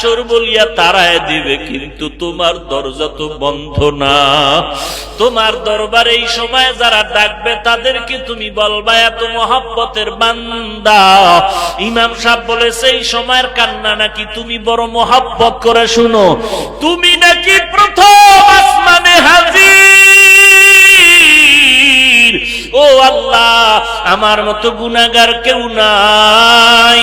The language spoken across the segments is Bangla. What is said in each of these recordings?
চোর বলিয়া তারায় দিবে, কিন্তু তোমার দরজা তো বন্ধ না। তোমার দরবারে এই সময় যারা ডাকবে, তাদেরকে তুমি বলবা, এত মহাব্বতের বান্দা। ইমাম সাহেব বলেছে, এই সময়ের কান্না নাকি তুমি বড় মহাব্বত করে শুনো। তুমি নাকি প্রথম আসমানে হাজির। ও আল্লাহ, আমার মতো গুনাগার কেউ নাই।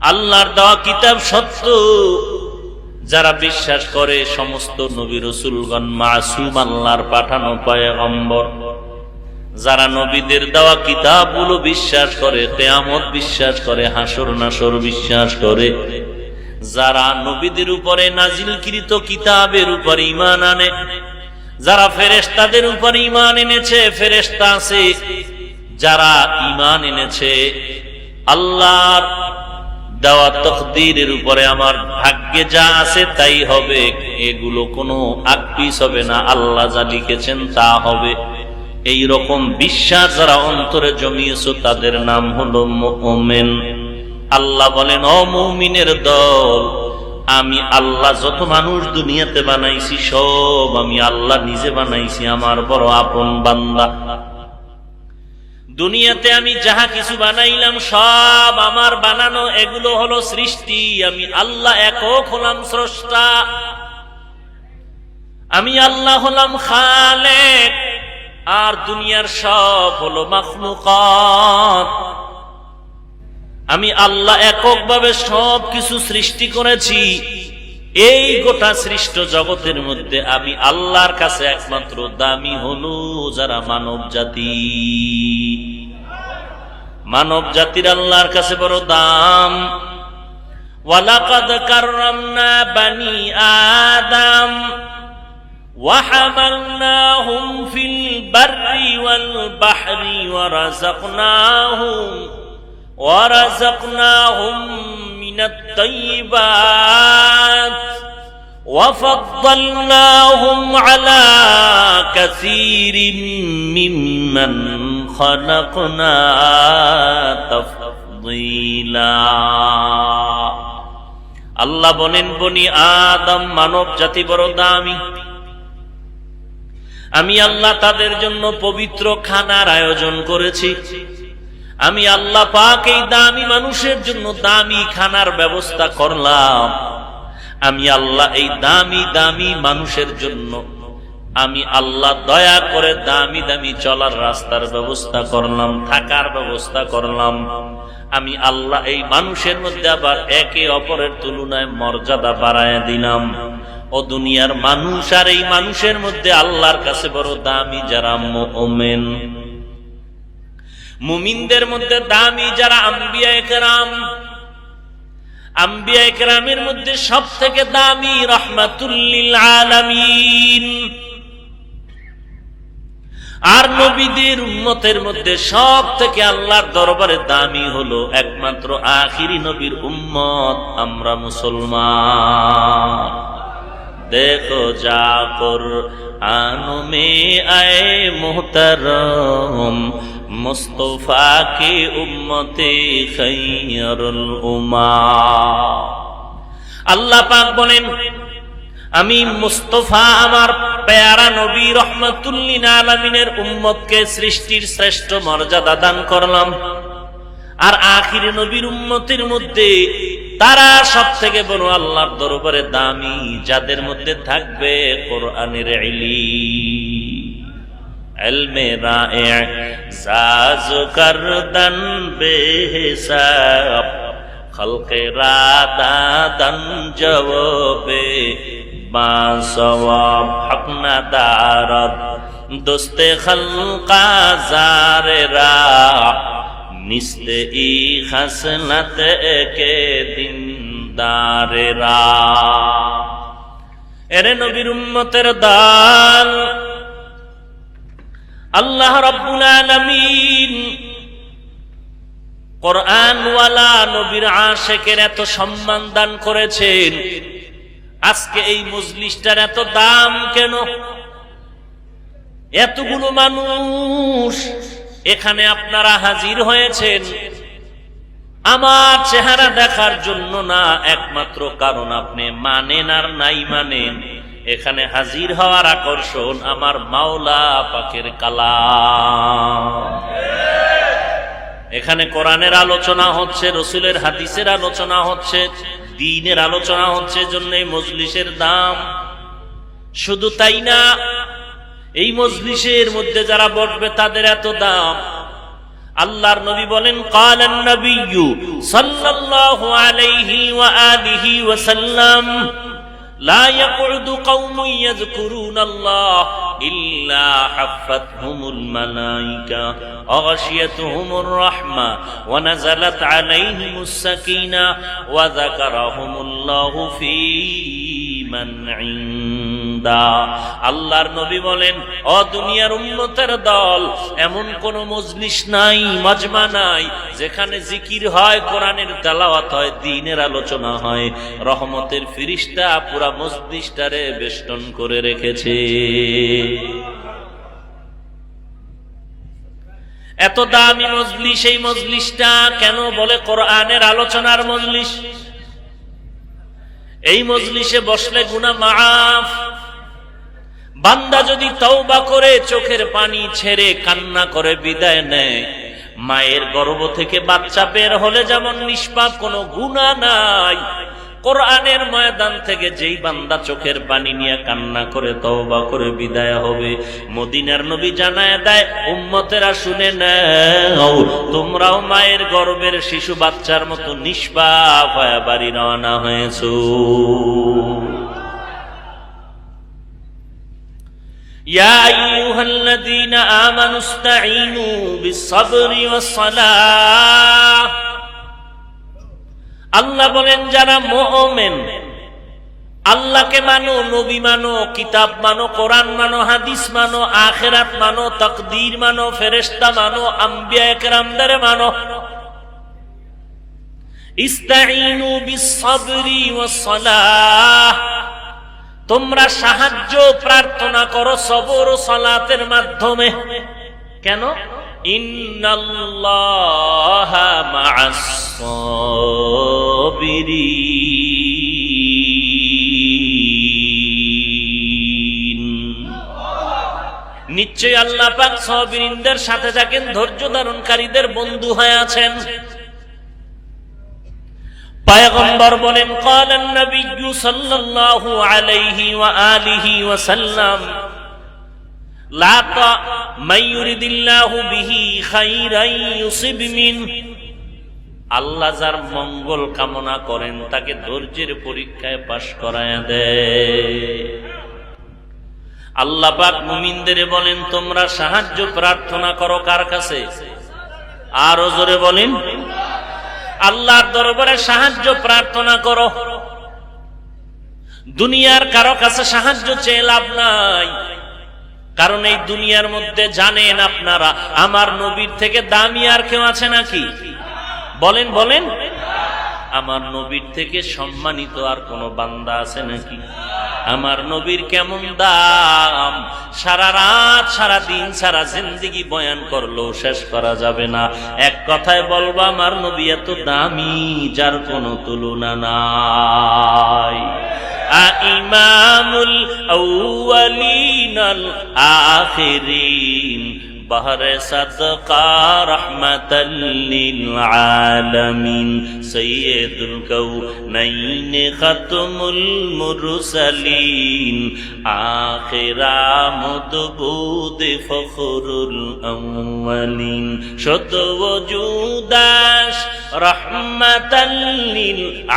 আল্লাহর দেওয়া কিতাব সত্য। যারা বিশ্বাস করে, সমস্ত নবী রসুলগণ মাসুম আল্লাহর পাঠানো পয়গম্বর। যারা নবীদের দেওয়া কিতাবগুলো বিশ্বাস করে তেয়ামত বিশ্বাস করে, হাসর নাসর বিশ্বাস করে। যারা নবীদের উপরে নাজিলকৃত কিতাবের উপর ইমান আনে, যারা ফেরেশতাদের উপর ইমান এনেছে, ফেরেশতা আছে। যারা ইমান এনেছে, আল্লাহর দেওয়া তকদিরের উপরে আমার ভাগ্যে যা আছে তাই হবে। এগুলো কোনো আকপিস হবে না, আল্লাহ যা লিখেছেন তা হবে। এই রকম বিশ্বাস যারা অন্তরে জমিয়েছো, তাদের নাম হলো মোমেন। আল্লাহ বলেন অমৌমিনের দল, আমি আল্লাহ যত মানুষ দুনিয়াতে বানাইছি, সব আমি আল্লাহ নিজে বানাইছি, আমার বড় আপন বান্দা। দুনিয়াতে আমি যাহা কিছু বানাইলাম, সব আমার বানানো, এগুলো হলো সৃষ্টি। আমি আল্লাহ একক হলাম স্রষ্টা। আমি আল্লাহ হলাম খালেক, আর দুনিয়ার সব হলো মাখলুকাত। আমি আল্লাহ এককভাবে সব কিছু সৃষ্টি করেছি। এই গোটা সৃষ্ট জগতের মধ্যে আমি আল্লাহর কাছে একমাত্র দামি হলো যারা মানব জাতি মানব জাতির আল্লাহর কাছে বড় দাম ওয়ালাকাদ কাররামনা বানি আদম وحملناهم في البر والبحر ورزقناهم ورزقناهم من الطيبات وفضلناهم على كثير ممن خلقنا تفضيلا আল্লাহ বলেন বনি আদম মানব জাতি বড় দামি আমি আল্লাহ তাদের জন্য পবিত্র খানার আয়োজন করেছি আমি আল্লাহ পাক এই দামি মানুষের জন্য দামি খানার ব্যবস্থা করলাম। আমি আল্লাহ এই দামি দামি মানুষের জন্য আমি আল্লাহ দয়া করে দামি দামি চলার রাস্তার ব্যবস্থা করলাম, থাকার ব্যবস্থা করলাম। আমি আল্লাহ এই মানুষের মধ্যে আবার একে অপরের তুলনায় মর্যাদা বাড়ায় দিলাম। ও দুনিয়ার মানুষ আর এই মানুষের মধ্যে আল্লাহর কাছে বড় দামি, যারা মোমেন মুমিনদের মধ্যে দামি যারা আম্বিয়া একরাম আম্বিয়া একরামের মধ্যে সব থেকে দামি রহমাতুল্লিল আলামিন। আর নবীদের উম্মতের মধ্যে সব থেকে আল্লাহর দরবারে দামি হলো একমাত্র আখিরি নবীর উম্মত, আমরা মুসলমান। দেখো যাকর আনো মে আয়ে মোহতারম মুস্তফা কে উম্মতে খৈরুল উমা। আল্লাহ পাক বলেন, আমি মুস্তফা আমার পেয়ারা নবী রহমতুল্লিন আলমিনের উম্মতকে সৃষ্টির শ্রেষ্ঠ মর্যাদা দান করলাম। আর আখির নবীর উম্মতের মধ্যে তারা সব থেকে বড় আল্লাহর দরবারে দামি, যাদের মধ্যে থাকবে কোরআনের ইলি علم رائع زاز کردن بے حساب خلق رادادن جواب ما ثواب حق ندارد دست خلقا زار را নিস্ত ই হাসনত একে দিন দারেরা এরে নবীর উম্মতের দাল আল্লাহ নবীর আশেকের এত সম্মান দান করেছেন। আজকে এই মজলিসটার এত দাম কেন? এতগুলো মানুষ এখানে আপনারা হাজির হয়েছেন। আমার চেহারা দেখার জন্য না, একমাত্র কারণ আপনি মানেন আর নাই মানেন। এখানে হাজির হওয়ার আকর্ষণ আমার মাওলা পাকের কালাম। এখানে কোরআনের আলোচনা হচ্ছে, রসুলের হাদিসের আলোচনা হচ্ছে, দিনের আলোচনা হচ্ছে, জন্য মজলিসের দাম। শুধু তাই না, এই মজলিসের মধ্যে যারা বসবে তাদের এত দাম। আল্লাহর নবী বলেন, কালান নবিয়্যু সাল্লাল্লাহু আলাইহি ওয়া আলিহি ওয়া সাল্লাম। لا يقعد قوم يذكرون الله إلا حفتهم الملائكة وغشيتهم الرحمة ونزلت عليهم السكينة وذكرهم الله في من عنده আল্লাহর নবী বলেন ও দুনিয়ার উন্নতের দল, এমন কোন মজলিস নাই, মাজমা নাই, যেখানে জিকির হয়, কোরআনের তেলাওয়াত হয়, দিনের আলোচনা হয়। রহমতের ফিরিস্তা পুরা মজলিসটারে বেষ্টন করে রেখেছে। এত দামি মজলিস, এই মজলিসটা কেন বলে কোরআনের আলোচনার মজলিস? এই মজলিসে বসলে গুনা মাফ বান্দা যদি তওবা করে, চোখের পানি ছেড়ে কান্না করে বিদায় নেয়, মায়ের গর্ভ থেকে বাচ্চা বের হলে যেমন নিষ্পাপ, কোনো গুণা নাই। কোরআনের ময়দান থেকে যেই বান্দা চোখের পানি নিয়ে কান্না করে, তওবা করে বিদায় হবে। মদিনার নবী জানায় দেয়, উম্মতেরা শুনে নাও, তোমরাও মায়ের গর্ভের শিশু বাচ্চার মতো নিষ্পাপ হয়ে বাড়ি রওনা হয়েছো। يا أيها الذين آمنوا استعينوا بالصبر والصلاة আল্লাহ বলেন যারা মোমেন আল্লাহকে মানো নবী মানো কিতাব মানো কোরআন মানো হাদিস মানো আখেরাত মানো তকদির মানো ফেরেস্তা মানো আম্বিয়া একরামদের মানো ইস্তাইনু বিসবরি ওয়াসসালাহ তোমরা সাহায্য প্রার্থনা করো সবর সালাতের মাধ্যমে। কেন। নিশ্চয় আল্লাহ পাক সবিরিনদের সাথে থাকেন ধৈর্য ধারণকারীদের বন্ধু হয়ে আছেন। পায়গম্বর বলেন, কালান নবিয়্যু সাল্লাল্লাহু আলাইহি ওয়া আলিহি ওয়া সাল্লাম লা তা মাইয়ুরিদিল্লাহু বিহি খাইরান ইউসিব মিন, আল্লাহ যার মঙ্গল কামনা করেন, তাকে ধৈর্যের পরীক্ষায় পাশ করায় দেয়। আল্লাহ পাক মুমিনদের বলেন, তোমরা সাহায্য প্রার্থনা করো কার কাছে? আরও জোরে বলেন আল্লাহর দরবারে সাহায্য প্রার্থনা করো। দুনিয়ার কারও কাছে সাহায্য চেয়ে লাভ নাই। কারণ এই দুনিয়ার মধ্যে জানেন আপনারা, আমার নবীর থেকে দামি আর কেউ আছে নাকি? বলেন বলেন। আমার নবীর থেকে সম্মানিত আর কোন বান্দা আছে নাকি? আমার নবীর কেমন দাম? সারা রাত, সারা দিন, সারা জিন্দিগি বয়ান করল, শেষ করা যাবে না। এক কথায় বলব, আমার নবী এত দামি, যার কোনো তুলনা নাই। ইমামুল আউয়ালিনাল আখিরিন। بہر صدقہ رحمت للعالمین سید الكونین ختم المرسلین آخر آمد بود فخر الاولین شد وجودش رحمت للعالمین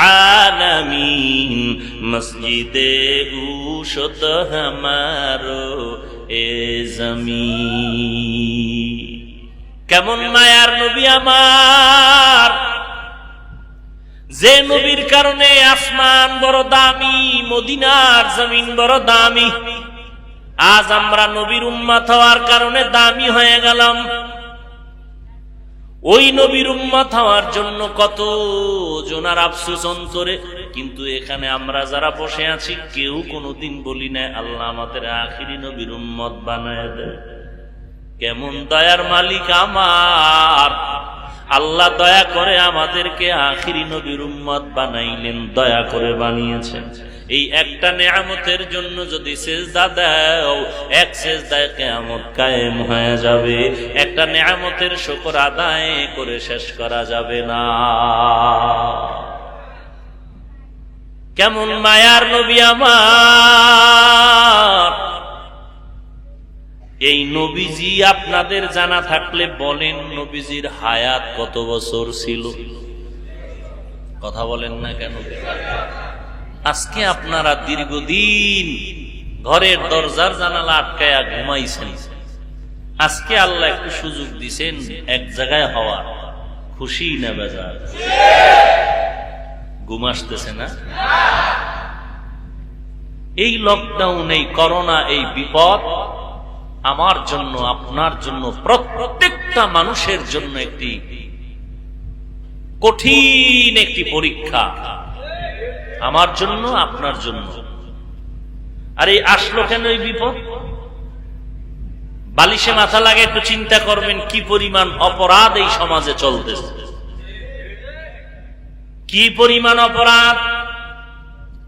مسجد او شد ہمارو এ জমি কেমন মায়ার নবী আমার? যে নবীর কারণে আসমান বড় দামি, মদিনার জমিন বড় দামি। আজ আমরা নবীর উম্মাত হওয়ার কারণে দামি হয়ে গেলাম। ওই নবীর উম্মত হওয়ার জন্য কত জোনার আফসোস অন্তরে। কিন্তু এখানে আমরা যারা বসে আছি, কেউ কোনোদিন বলি না আল্লাহ আমাদের আখিরি নবীর উম্মত বানায় দেয় কেমন দয়ার মালিক আমার। আল্লাহ দয়া করে আমাদেরকে আখিরি নবীর উম্মত বানাইলেন, দয়া করে বানিয়েছেন। এই একটা নেয়ামতের জন্য যদি সেজদা দাও, এক সেজদায় কেয়ামত কায়েম হয়ে যাবে। একটা নেয়ামতের শুকর আদায় করে শেষ করা যাবে না। কেমন মায়ার নবী আমার। এই নবীজি আপনাদের জানা থাকলে বলেন, নবীজির হায়াত কত বছর ছিল? কথা বলেন না কেন? আজকে আপনারা দীর্ঘদিন ঘরের দরজার জানালা আটকায়া ঘুমাইছেন। আজকে আল্লাহ একটু সুযোগ দিছেন, এক জায়গায় হওয়া। খুশি না বেজার? ঘুম আসতেছে না? এই লকডাউন এই করোনা এই বিপদ আমার জন্য, আপনার জন্য, প্রত্যেকটা মানুষের জন্য একটি কঠিন একটি পরীক্ষা। আমার জন্য, আপনার জন্য। আর এই আসলো কেন এই বিপদ? বালিশে মাথা লাগে একটু চিন্তা করবেন, কি পরিমাণ অপরাধ এই সমাজে চলতেছে। কি পরিমাণ অপরাধ?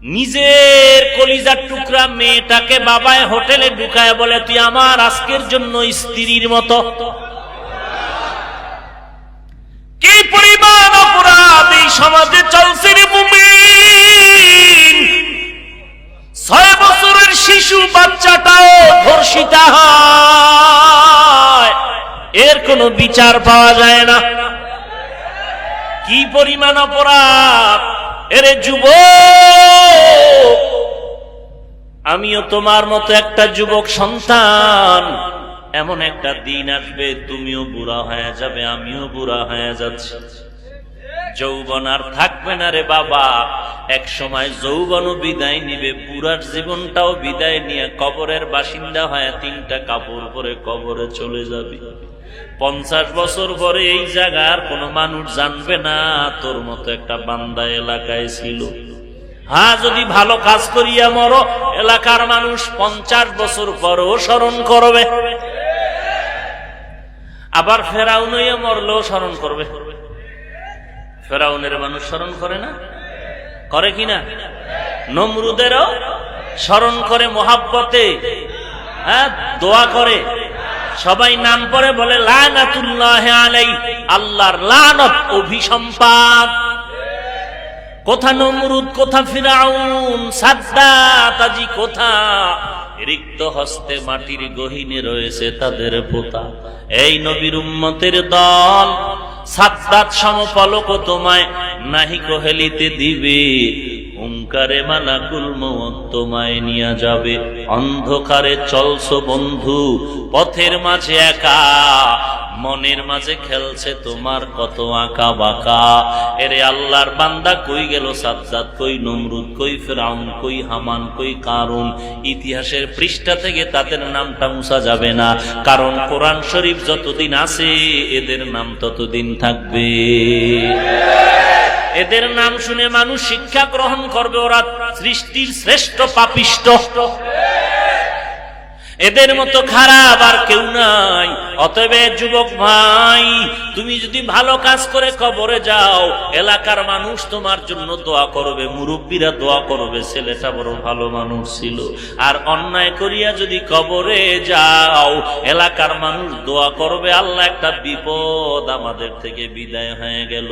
নিজের কলিজার টুকরা মেয়েটাকে বাবায় হোটেলে ঢুকায় বলে, তুই আমার আজকের জন্য স্ত্রীর মতো কি পরিমাণ অপরাধ এই সমাজে চলছে ছয় বছরের শিশু বাচ্চাটাও ধর্ষিতা হয়। এর কোনো বিচার পাওয়া যায় না। কি পরিমাণ অপরাধ? এরে যুব আমিও তোমার মতো একটা যুবক সন্তান। এমন একটা দিন আসবে, তুমিও বুড়া হয়ে যাবে, আমিও বুড়া হয়ে যাচ্ছি। যৌবন আর থাকবে না রে বাবা। এক সময় যৌবনও বিদায় নিবে, পুরার জীবনটাও বিদায় নিয়ে কবরের বাসিন্দা হয়ে তিনটা কাপড় পরে কবরে চলে যাবে। পঞ্চাশ বছর পরে এই জায়গার কোনো মানুষ জানবে না, তোর মতো একটা বান্দা এলাকায় ছিল। হ্যাঁ যদি ভালো কাজ করিয়া মরো, এলাকার মানুষ পঞ্চাশ বছর পরও স্মরণ করবে। আবার ফেরাউন মরলেও স্মরণ করবে। ফেরাউনের মানুষ স্মরণ করে না? করে কি না? নমরুদেরও স্মরণ করে মোহাব্বতে। হ্যাঁ দোয়া করে। সবাই নাম পরে বলে আল্লাহর অভিসম্পাদ কোথা নমরুদ, কোথা ফিরাউন, সাদ্দাত আজি কোথা? রিক্ত হস্তে মাটির গহিনে রয়েছে তাদের পোতা। এই নবীর উম্মতের দল সাদ্দাত সমপালক তোমায় নাহি কোহেলিতে দিবে। হুঙ্কারে মালাকুল মত তোমায় নিয়ে যাবে। অন্ধকারে চলছ বন্ধু, পথের মাঝে একা। মনের মাঝে খেলছে তোমার কত আঁকা বাঁকা। এরে আল্লাহর বান্দা কই গেল সাদ্দাত কই নমরুদ, কই ফেরাউন, কই হামান, কই কারুন? ইতিহাসের পৃষ্ঠা থেকে তাদের নামটা মুছা যাবে না। কারণ কোরআন শরীফ যতদিন আছে, এদের নাম ততদিন থাকবে। এদের নাম শুনে মানুষ শিক্ষা গ্রহণ করবে, ওরা সৃষ্টির শ্রেষ্ঠ পাপিষ্ট। এদের মতো খারাপ আর কেউ নাই। অতএব যুবক ভাই, তুমি যদি ভালো কাজ করে কবরে যাও, এলাকার মানুষ তোমার জন্য দোয়া করবে, মুরব্বীরা দোয়া করবে, ছেলেটা বড় ভালো মানুষ ছিল। আর অন্যায় করিয়া যদি কবরে যাও, এলাকার মানুষ দোয়া করবে, আল্লাহ একটা বিপদ আমাদের থেকে বিদায় হয়ে গেল।